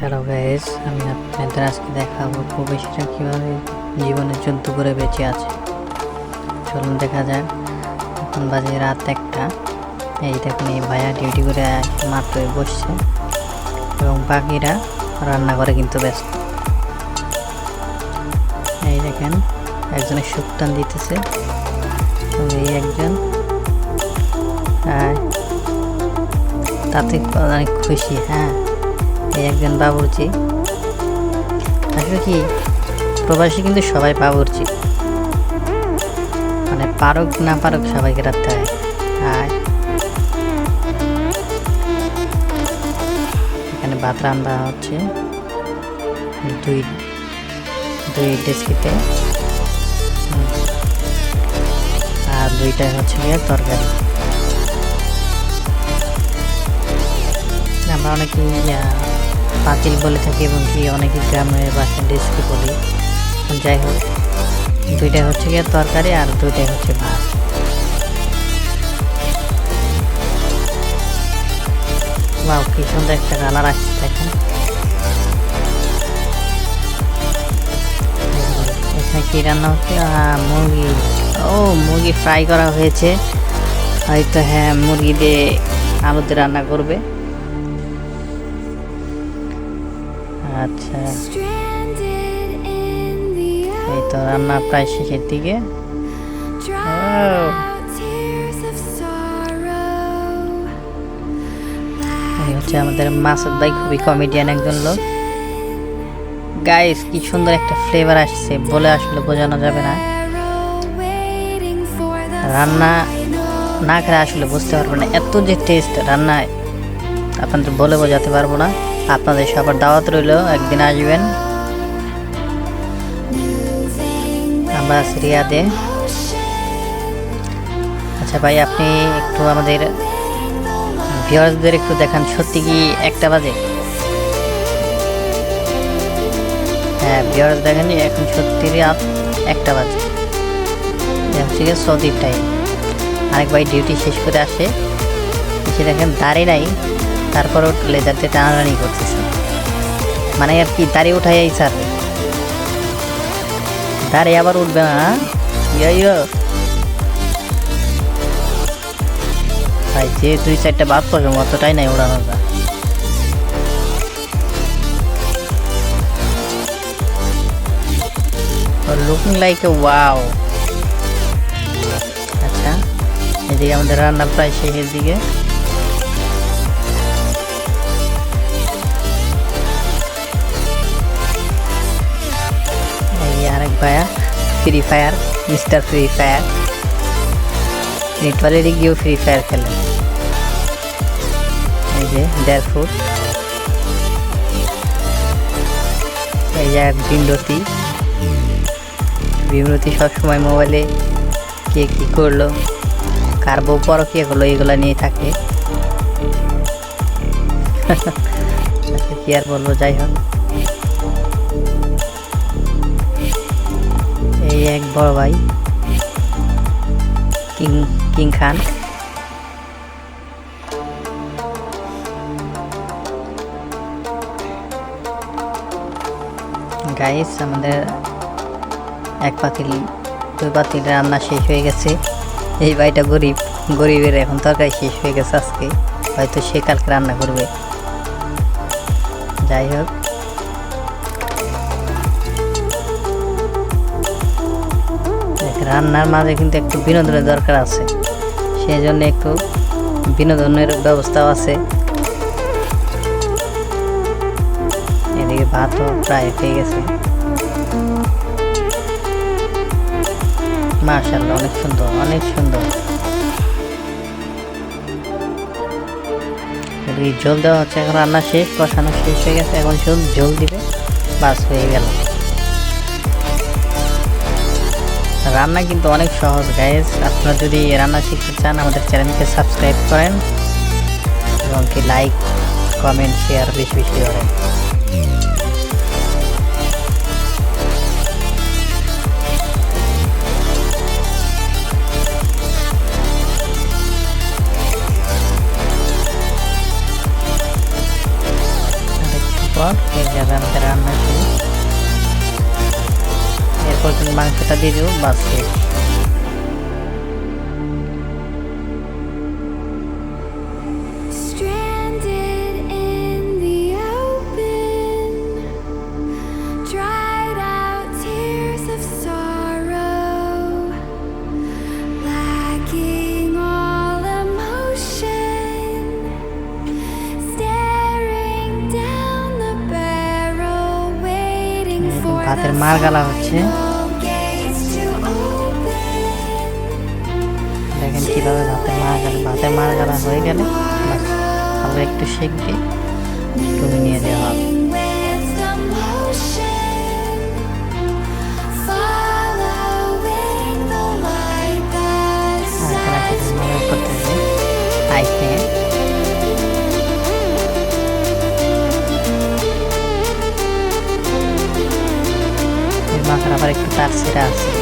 Hello guys আমি আপনাদের আজকে দেখাবো প্রবেশীরা কীভাবে জীবনে যুদ্ধ করে বেঁচে আছে। চলুন দেখা যাক। এখন বাজে রাত একটা। এই দেখুন, এই ভাইয়া ডিউটি করে মাত্রই বসছে। এবং বাকিরা রান্না করে কিন্তু ব্যস্ত। এই দেখেন, একজনের শুকটান দিতেছে। এই একজন তাতে অনেক খুশি হ্যাঁ। এই একজন বাবুর্চি। আসলে কি, প্রবাসী কিন্তু সবাই বাবুর্চি। মানে পারক না পারক সবাইকে রাখতে হয়। আর এখানে ভাত রান্না হচ্ছে দুই দুই ডেস্কিতে। আর দুইটা হচ্ছে গিয়ে তরকারি। আমরা অনেকে পাতিল বলে থাকি এবং কি অনেকে গ্রামের বাসায় ডেস্কি বলি। যাই হোক দুইটাই হচ্ছে গিয়ে তরকারি আর দুইটাই হচ্ছে ভাত। বাও কি সুন্দর একটা কালার আসছে দেখেন। এখানে কি রান্না হচ্ছে? মুরগি। ও, মুরগি ফ্রাই করা হয়েছে। হয়তো হ্যাঁ মুরগি দিয়ে আলুতে রান্না করবে। আচ্ছা। এই তো রান্না প্রায় শেষের দিকে। হচ্ছে আমাদের মাসুদ ভাই খুবই কমেডিয়ান একজন লোক। গাইস কি সুন্দর একটা ফ্লেভার আসছে বলে আসলে বোঝানো যাবে না। রান্না না খেলে আসলে বুঝতে পারব না এত যে টেস্ট রান্নায় আপনাদের বলে বোঝাতে পারব না। আপনাদের সবার দাওয়াত রইল, একদিন আসবেন। আমরা রিয়াদে। আচ্ছা ভাই, আপনি একটু আমাদের ভিউয়ার্সদের একটু দেখান, সত্যি কি একটা বাজে? হ্যাঁ ভিউয়ার্স দেখেন, এখন সত্যি রাত একটা বাজে। হচ্ছে সৌদির টাইম আরেক ভাই ডিউটি শেষ করে আসে। এসে দেখেন, দাঁড়িয়ে নাই। তারপরও লেজার দিয়ে টানাটানি করতেছে। মানে আর কি দাঁড়িয়ে উঠাই স্যার। দাঁড়িয়ে আবার উঠবে না হ্যাঁ? ইয়ো ভাই, যে দুই চারটা বাদ পড়বে অতটাই নাই ওড়ানোর লুকিং লাইক এ ওয়াও আচ্ছা এদিকে আমাদের রান্না প্রায় শেষের দিকে। আরেক ভাইয়া Free Fire mister Free Fire নেটওয়ার্কে গিয়েও ফ্রি ফায়ার খেলেন এই যে দেড় ফুট এই যে এক বিমরতি সবসময় মোবাইলে কে কী করল, কার বউ পরকিয়া করল, এগুলা নিয়ে থাকে। আচ্ছা কি আর বলব, যাই হোক। এই এক বড় ভাই, কিং কিং খান। গাইস আমাদের এক পাতিল দুই পাতিল রান্না শেষ হয়ে গেছে। এই ভাইটা গরিব, গরিবের এখন তরকারি শেষ হয়ে গেছে আজকে। হয়তো সে কালকে রান্না করবে। যাই হোক। রান্নার মাঝে কিন্তু একটু বিনোদনের দরকার আছে। সেই জন্য একটু বিনোদনের ব্যবস্থাও আছে। এদিকে ভাতও প্রায় হয়ে গেছে। মাশাল্লাহ অনেক সুন্দর অনেক সুন্দর। জল দেওয়া হচ্ছে, এখন রান্না শেষ, কষানো শেষ হয়ে গেছে, এখন শুধু জল দিবে। বাস হয়ে গেল। রান্না কিন্তু অনেক সহজ গাইজ আপনারা যদি রান্না শিখতে চান, আমাদের চ্যানেলকে সাবস্ক্রাইব করেন এবং কি লাইক কমেন্ট শেয়ার বেশি বেশি করেন আমাদের রান্না শেষ এরপর তুমি মাংসটা দিয়ে দেবো বাস the মার গালা হচ্ছে. দেখেন কীভাবে ভাতের মার গালা ভাতের মার গালা হয়ে গেলে হালকা একটু দিয়ে তুমি নিয়ে যাওয়া হবে With the despertar serás.